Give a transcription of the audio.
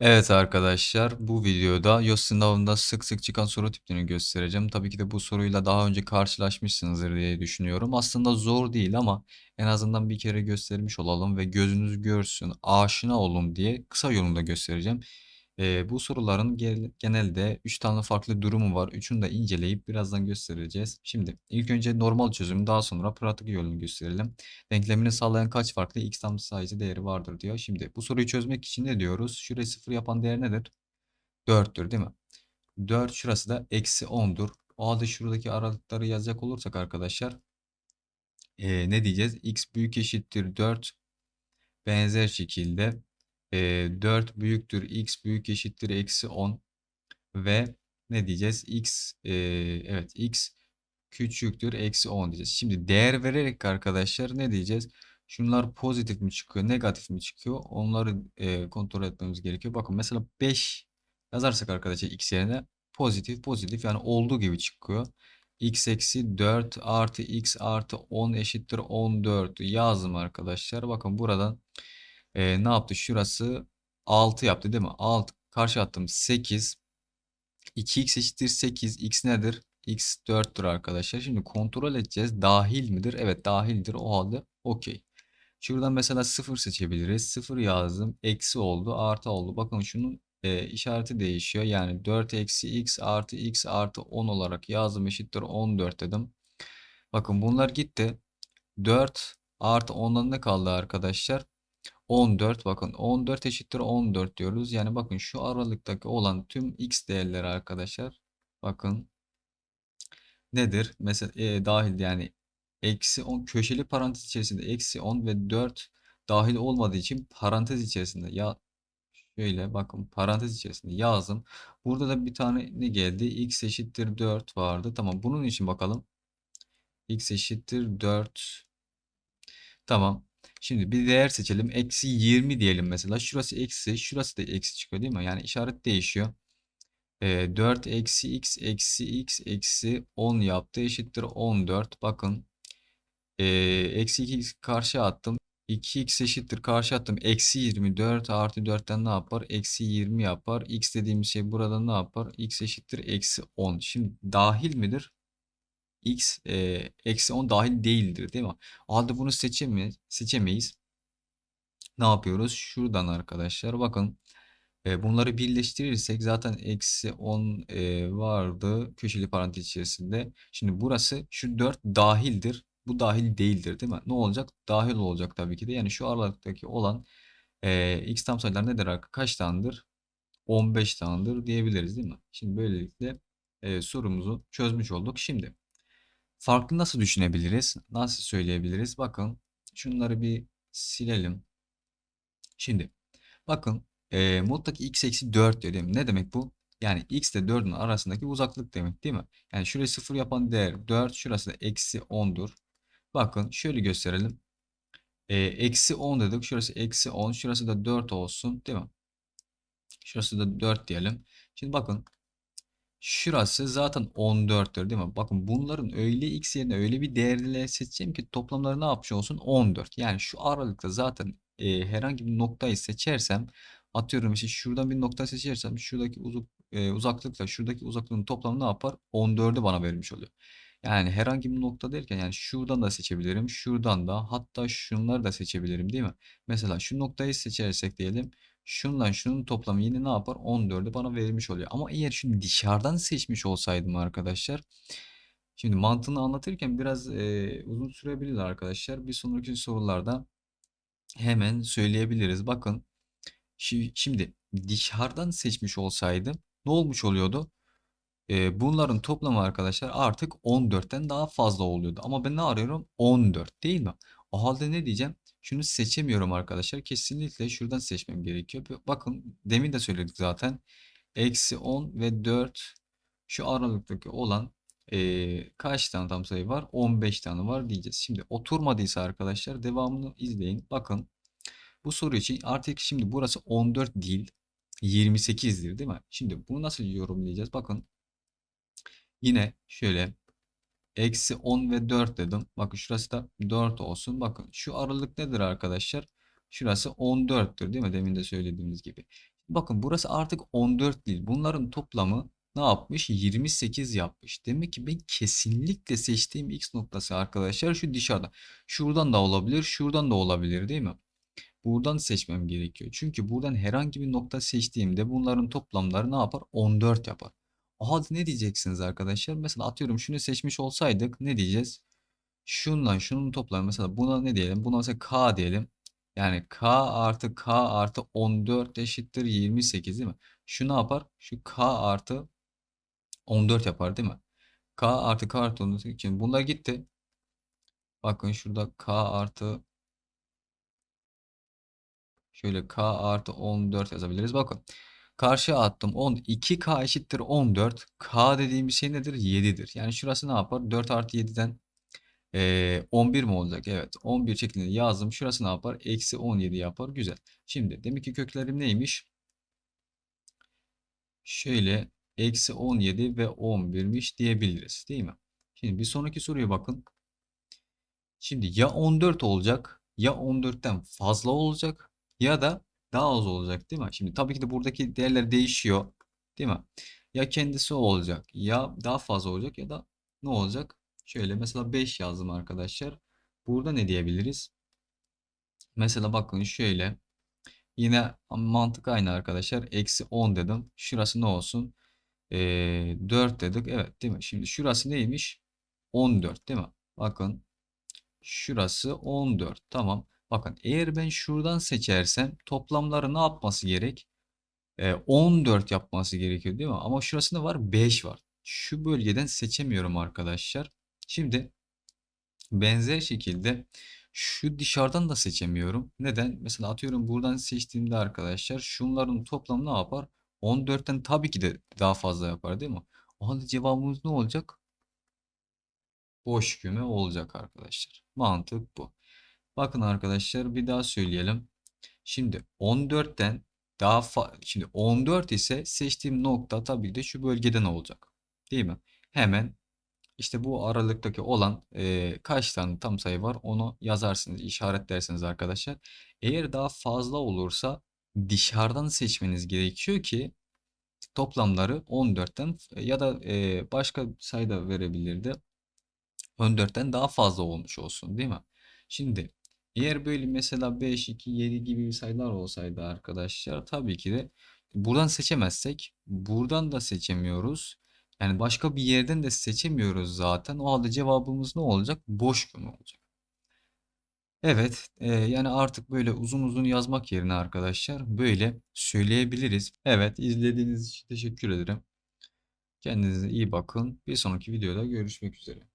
Evet arkadaşlar bu videoda YÖS sınavında sık sık çıkan soru tiplerini göstereceğim. Tabii ki de bu soruyla daha önce karşılaşmışsınızdır diye düşünüyorum. Aslında zor değil ama en azından bir kere göstermiş olalım ve gözünüz görsün, aşina olun diye kısa yolunda göstereceğim. Ee, bu soruların genelde 3 tane farklı durumu var. Üçünü de inceleyip birazdan göstereceğiz. Şimdi ilk önce normal çözüm daha sonra pratik yolunu gösterelim. Denklemini sağlayan kaç farklı x tam sayısı değeri vardır diyor. Şimdi bu soruyu çözmek için ne diyoruz? Şurayı sıfır yapan değer nedir? 4'tür değil mi? 4 şurası da eksi 10'dur. O halde şuradaki aralıkları yazacak olursak arkadaşlar eee, ne diyeceğiz? x büyük eşittir 4 benzer şekilde 4 büyüktür x büyük eşittir eksi 10 ve ne diyeceğiz? x eee, evet x küçüktür eksi 10 diyeceğiz. Şimdi değer vererek arkadaşlar ne diyeceğiz? Şunlar pozitif mi çıkıyor, negatif mi çıkıyor? Onları e, kontrol etmemiz gerekiyor. Bakın mesela 5 yazarsak arkadaşlar x yerine pozitif pozitif yani olduğu gibi çıkıyor. x eksi 4 artı x artı 10 eşittir 14 yazdım arkadaşlar. Bakın buradan e, ne yaptı? Şurası 6 yaptı değil mi? 6 karşı attım 8 2x eşittir 8. X nedir? X 4'tür arkadaşlar. Şimdi kontrol edeceğiz. Dahil midir? Evet dahildir. O halde okey. Şuradan mesela 0 seçebiliriz. 0 yazdım. Eksi oldu. Artı oldu. Bakın şunun e, işareti değişiyor. Yani 4 eksi x artı x artı 10 olarak yazdım eşittir 14 dedim. Bakın bunlar gitti. 4 artı 10'dan ne kaldı arkadaşlar? 14 bakın 14 eşittir 14 diyoruz. Yani bakın şu aralıktaki olan tüm x değerleri arkadaşlar bakın nedir? Mesela e, dahil yani eksi 10 köşeli parantez içerisinde eksi 10 ve 4 dahil olmadığı için parantez içerisinde ya şöyle bakın parantez içerisinde yazdım. Burada da bir tane ne geldi? x eşittir 4 vardı. Tamam bunun için bakalım. x eşittir 4 Tamam. Şimdi bir değer seçelim. Eksi 20 diyelim mesela. Şurası eksi, şurası da eksi çıkıyor değil mi? Yani işaret değişiyor. Ee, 4 eksi x eksi x eksi 10 yaptı. Eşittir 14. Bakın. Ee, eksi 2x karşı attım. 2x eşittir karşı attım. Eksi 24 artı 4'ten ne yapar? Eksi 20 yapar. x dediğimiz şey burada ne yapar? x eşittir eksi 10. Şimdi dahil midir? X e, eksi 10 dahil değildir değil mi? O halde bunu seçemeyiz. seçemeyiz. Ne yapıyoruz? Şuradan arkadaşlar bakın e, bunları birleştirirsek zaten eksi 10 e, vardı köşeli parantez içerisinde. Şimdi burası şu 4 dahildir. Bu dahil değildir değil mi? Ne olacak? Dahil olacak tabii ki de. Yani şu aralıktaki olan e, x tam sayılar nedir? arkadaşlar? Kaç tanedir? 15 tanedir diyebiliriz değil mi? Şimdi böylelikle e, sorumuzu çözmüş olduk. Şimdi Farklı nasıl düşünebiliriz? Nasıl söyleyebiliriz? Bakın şunları bir silelim. Şimdi bakın e, mutlak x eksi 4 diyor değil mi? Ne demek bu? Yani x ile 4'ün arasındaki uzaklık demek değil mi? Yani şurayı 0 yapan değer 4. Şurası da eksi 10'dur. Bakın şöyle gösterelim. Eksi 10 dedik. Şurası eksi 10. Şurası da 4 olsun değil mi? Şurası da 4 diyelim. Şimdi bakın Şurası zaten 14'tür değil mi? Bakın bunların öyle x yerine öyle bir değerle seçeceğim ki toplamları ne yapmış olsun? 14. Yani şu aralıkta zaten e, herhangi bir noktayı seçersem atıyorum işte şuradan bir nokta seçersem şuradaki uzak, e, uzaklıkla şuradaki uzaklığın toplamı ne yapar? 14'ü bana vermiş oluyor. Yani herhangi bir nokta derken yani şuradan da seçebilirim. Şuradan da hatta şunları da seçebilirim değil mi? Mesela şu noktayı seçersek diyelim. Şundan şunun toplamı yine ne yapar? 14'ü bana verilmiş oluyor. Ama eğer şimdi dışarıdan seçmiş olsaydım arkadaşlar. Şimdi mantığını anlatırken biraz e, uzun sürebilir arkadaşlar. Bir sonraki sorularda hemen söyleyebiliriz. Bakın şi- şimdi dışarıdan seçmiş olsaydım ne olmuş oluyordu? E, bunların toplamı arkadaşlar artık 14'ten daha fazla oluyordu. Ama ben ne arıyorum? 14 değil mi? O halde ne diyeceğim? Şunu seçemiyorum arkadaşlar. Kesinlikle şuradan seçmem gerekiyor. Bakın demin de söyledik zaten. Eksi 10 ve 4 şu aralıktaki olan e, kaç tane tam sayı var? 15 tane var diyeceğiz. Şimdi oturmadıysa arkadaşlar devamını izleyin. Bakın bu soru için artık şimdi burası 14 değil 28'dir değil mi? Şimdi bunu nasıl yorumlayacağız? Bakın Yine şöyle eksi 10 ve 4 dedim. Bakın şurası da 4 olsun. Bakın şu aralık nedir arkadaşlar? Şurası 14'tür değil mi? Demin de söylediğimiz gibi. Bakın burası artık 14 değil. Bunların toplamı ne yapmış? 28 yapmış. Demek ki ben kesinlikle seçtiğim x noktası arkadaşlar şu dışarıda. Şuradan da olabilir, şuradan da olabilir değil mi? Buradan seçmem gerekiyor. Çünkü buradan herhangi bir nokta seçtiğimde bunların toplamları ne yapar? 14 yapar. Halde ne diyeceksiniz arkadaşlar? Mesela atıyorum şunu seçmiş olsaydık ne diyeceğiz? Şundan şunun toplamı mesela buna ne diyelim? Buna mesela k diyelim. Yani k artı k artı 14 eşittir 28 değil mi? Şu ne yapar? Şu k artı 14 yapar değil mi? k artı k artı 14 için bunlar gitti. Bakın şurada k artı Şöyle k artı 14 yazabiliriz. Bakın karşıya attım 10 2k eşittir 14. K dediğim şey nedir? 7'dir. Yani şurası ne yapar? 4 artı 7'den ee, 11 mi olacak? Evet 11 şeklinde yazdım. Şurası ne yapar? Eksi 17 yapar. Güzel. Şimdi demek ki köklerim neymiş? Şöyle eksi 17 ve 11'miş diyebiliriz. Değil mi? Şimdi bir sonraki soruya bakın. Şimdi ya 14 olacak ya 14'ten fazla olacak ya da daha az olacak değil mi? Şimdi tabii ki de buradaki değerler değişiyor değil mi? Ya kendisi olacak ya daha fazla olacak ya da ne olacak? Şöyle mesela 5 yazdım arkadaşlar. Burada ne diyebiliriz? Mesela bakın şöyle yine mantık aynı arkadaşlar. Eksi 10 dedim. Şurası ne olsun? Ee, 4 dedik. Evet değil mi? Şimdi şurası neymiş? 14 değil mi? Bakın Şurası 14. Tamam. Bakın eğer ben şuradan seçersem toplamları ne yapması gerek? Ee, 14 yapması gerekiyor değil mi? Ama şurasında var 5 var. Şu bölgeden seçemiyorum arkadaşlar. Şimdi benzer şekilde şu dışarıdan da seçemiyorum. Neden? Mesela atıyorum buradan seçtiğimde arkadaşlar şunların toplamı ne yapar? 14'ten tabii ki de daha fazla yapar değil mi? O halde cevabımız ne olacak? boş küme olacak arkadaşlar. Mantık bu. Bakın arkadaşlar bir daha söyleyelim. Şimdi 14'ten daha şimdi 14 ise seçtiğim nokta tabii de şu bölgeden olacak. Değil mi? Hemen işte bu aralıktaki olan e, kaç tane tam sayı var onu yazarsınız, işaretlersiniz arkadaşlar. Eğer daha fazla olursa dışarıdan seçmeniz gerekiyor ki toplamları 14'ten ya da e, başka sayı da verebilirdi. 14'ten daha fazla olmuş olsun değil mi? Şimdi eğer böyle mesela 5, 2, 7 gibi sayılar olsaydı arkadaşlar tabii ki de buradan seçemezsek buradan da seçemiyoruz. Yani başka bir yerden de seçemiyoruz zaten. O halde cevabımız ne olacak? Boş küme olacak. Evet, e, yani artık böyle uzun uzun yazmak yerine arkadaşlar böyle söyleyebiliriz. Evet, izlediğiniz için teşekkür ederim. Kendinize iyi bakın. Bir sonraki videoda görüşmek üzere.